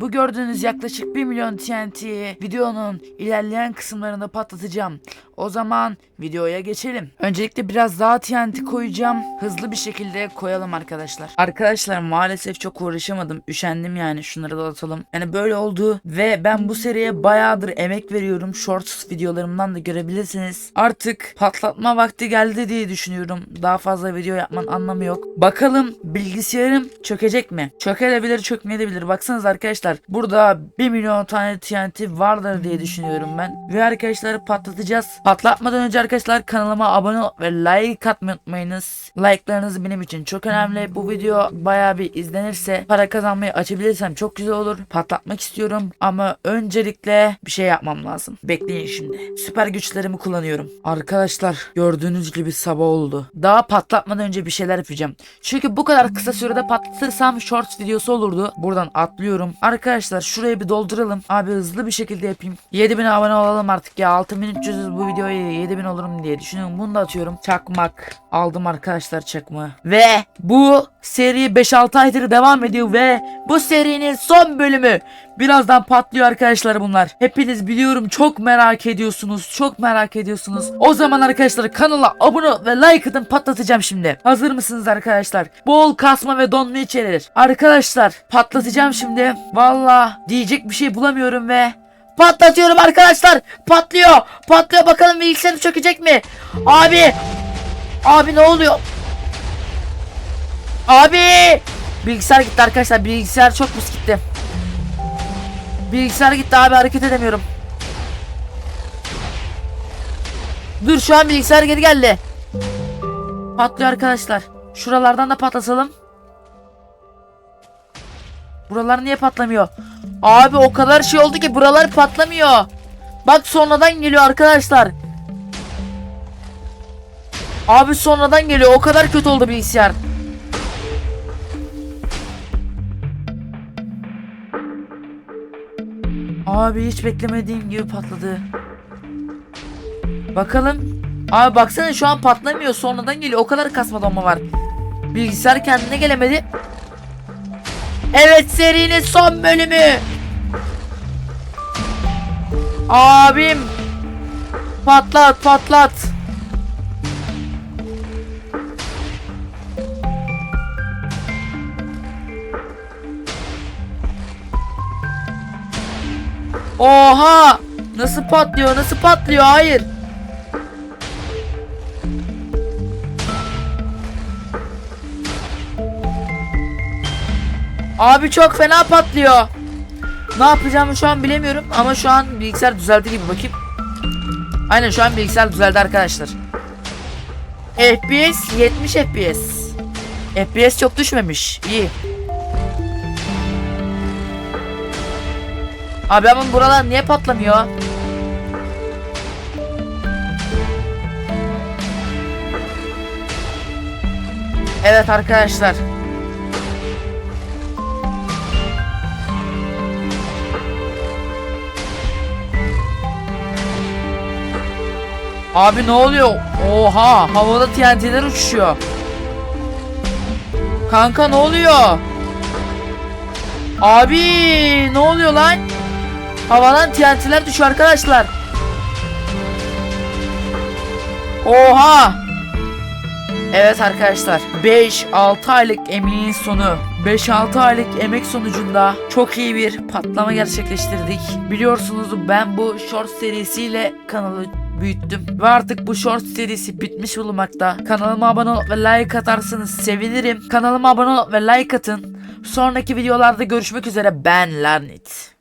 Bu gördüğünüz yaklaşık 1 milyon TNT'yi videonun ilerleyen kısımlarında patlatacağım. O zaman videoya geçelim. Öncelikle biraz daha TNT koyacağım. Hızlı bir şekilde koyalım arkadaşlar. Arkadaşlar maalesef çok uğraşamadım. Üşendim yani şunları da atalım. Yani böyle oldu ve ben bu seriye bayağıdır emek veriyorum. Shorts videolarımdan da görebilirsiniz. Artık patlatma vakti geldi diye düşünüyorum. Daha fazla video yapmanın anlamı yok. Bakalım bilgisayarım çökecek mi? Çökebilir çökmeyebilir. Baksanız arkadaşlar burada 1 milyon tane TNT vardır diye düşünüyorum ben. Ve arkadaşlar patlatacağız. Patlatmadan önce arkadaşlar kanalıma abone ol ve like atmayı unutmayınız. Like'larınız benim için çok önemli. Bu video bayağı bir izlenirse para kazanmayı açabilirsem çok güzel olur. Patlatmak istiyorum ama öncelikle bir şey yapmam lazım. Bekleyin şimdi. Süper güçlerimi kullanıyorum. Arkadaşlar gördüğünüz gibi sabah oldu. Daha patlatmadan önce bir şeyler yapacağım. Çünkü bu kadar kısa sürede patlatırsam shorts videosu olurdu. Buradan atlıyorum. Arkadaşlar şurayı bir dolduralım. Abi hızlı bir şekilde yapayım. 7000 abone olalım artık ya. 6300 bu videoya 7000 olurum diye düşünüyorum. Bunu da atıyorum. Çakmak. Aldım arkadaşlar çakmağı. Ve bu seri 5-6 aydır devam ediyor ve bu serinin son bölümü. Birazdan patlıyor arkadaşlar bunlar. Hepiniz biliyorum çok merak ediyorsunuz. Çok merak ediyorsunuz. O zaman arkadaşlar kanala abone ve like atın patlatacağım şimdi. Hazır mısınız arkadaşlar? Bol kasma ve donma içerir. Arkadaşlar patlatacağım şimdi. Valla diyecek bir şey bulamıyorum ve patlatıyorum arkadaşlar. Patlıyor. Patlıyor bakalım bilgisayarı çökecek mi? Abi. Abi ne oluyor? Abi. Bilgisayar gitti arkadaşlar. Bilgisayar çok pis gitti. Bilgisayar gitti abi hareket edemiyorum. Dur şu an bilgisayar geri geldi. Patlıyor arkadaşlar. Şuralardan da patlatalım. Buralar niye patlamıyor? Abi o kadar şey oldu ki buralar patlamıyor. Bak sonradan geliyor arkadaşlar. Abi sonradan geliyor. O kadar kötü oldu bilgisayar. Abi hiç beklemediğim gibi patladı. Bakalım. Abi baksana şu an patlamıyor. Sonradan geliyor. O kadar kasma donma var. Bilgisayar kendine gelemedi. Evet serinin son bölümü. Abim. Patlat patlat. Oha! Nasıl patlıyor? Nasıl patlıyor? Hayır. Abi çok fena patlıyor. Ne yapacağımı şu an bilemiyorum ama şu an bilgisayar düzeldi gibi bakayım. Aynen şu an bilgisayar düzeldi arkadaşlar. FPS 70 FPS. FPS çok düşmemiş. İyi. Abi ama buralar niye patlamıyor? Evet arkadaşlar. Abi ne oluyor? Oha havada TNT'ler uçuşuyor. Kanka ne oluyor? Abi ne oluyor lan? Havadan TNT'ler düşüyor arkadaşlar. Oha! Evet arkadaşlar 5-6 aylık emeğin sonu 5-6 aylık emek sonucunda çok iyi bir patlama gerçekleştirdik. Biliyorsunuz ben bu short serisiyle kanalı büyüttüm. Ve artık bu short serisi bitmiş bulunmakta. Kanalıma abone ol ve like atarsanız sevinirim. Kanalıma abone ol ve like atın. Sonraki videolarda görüşmek üzere ben Larnit.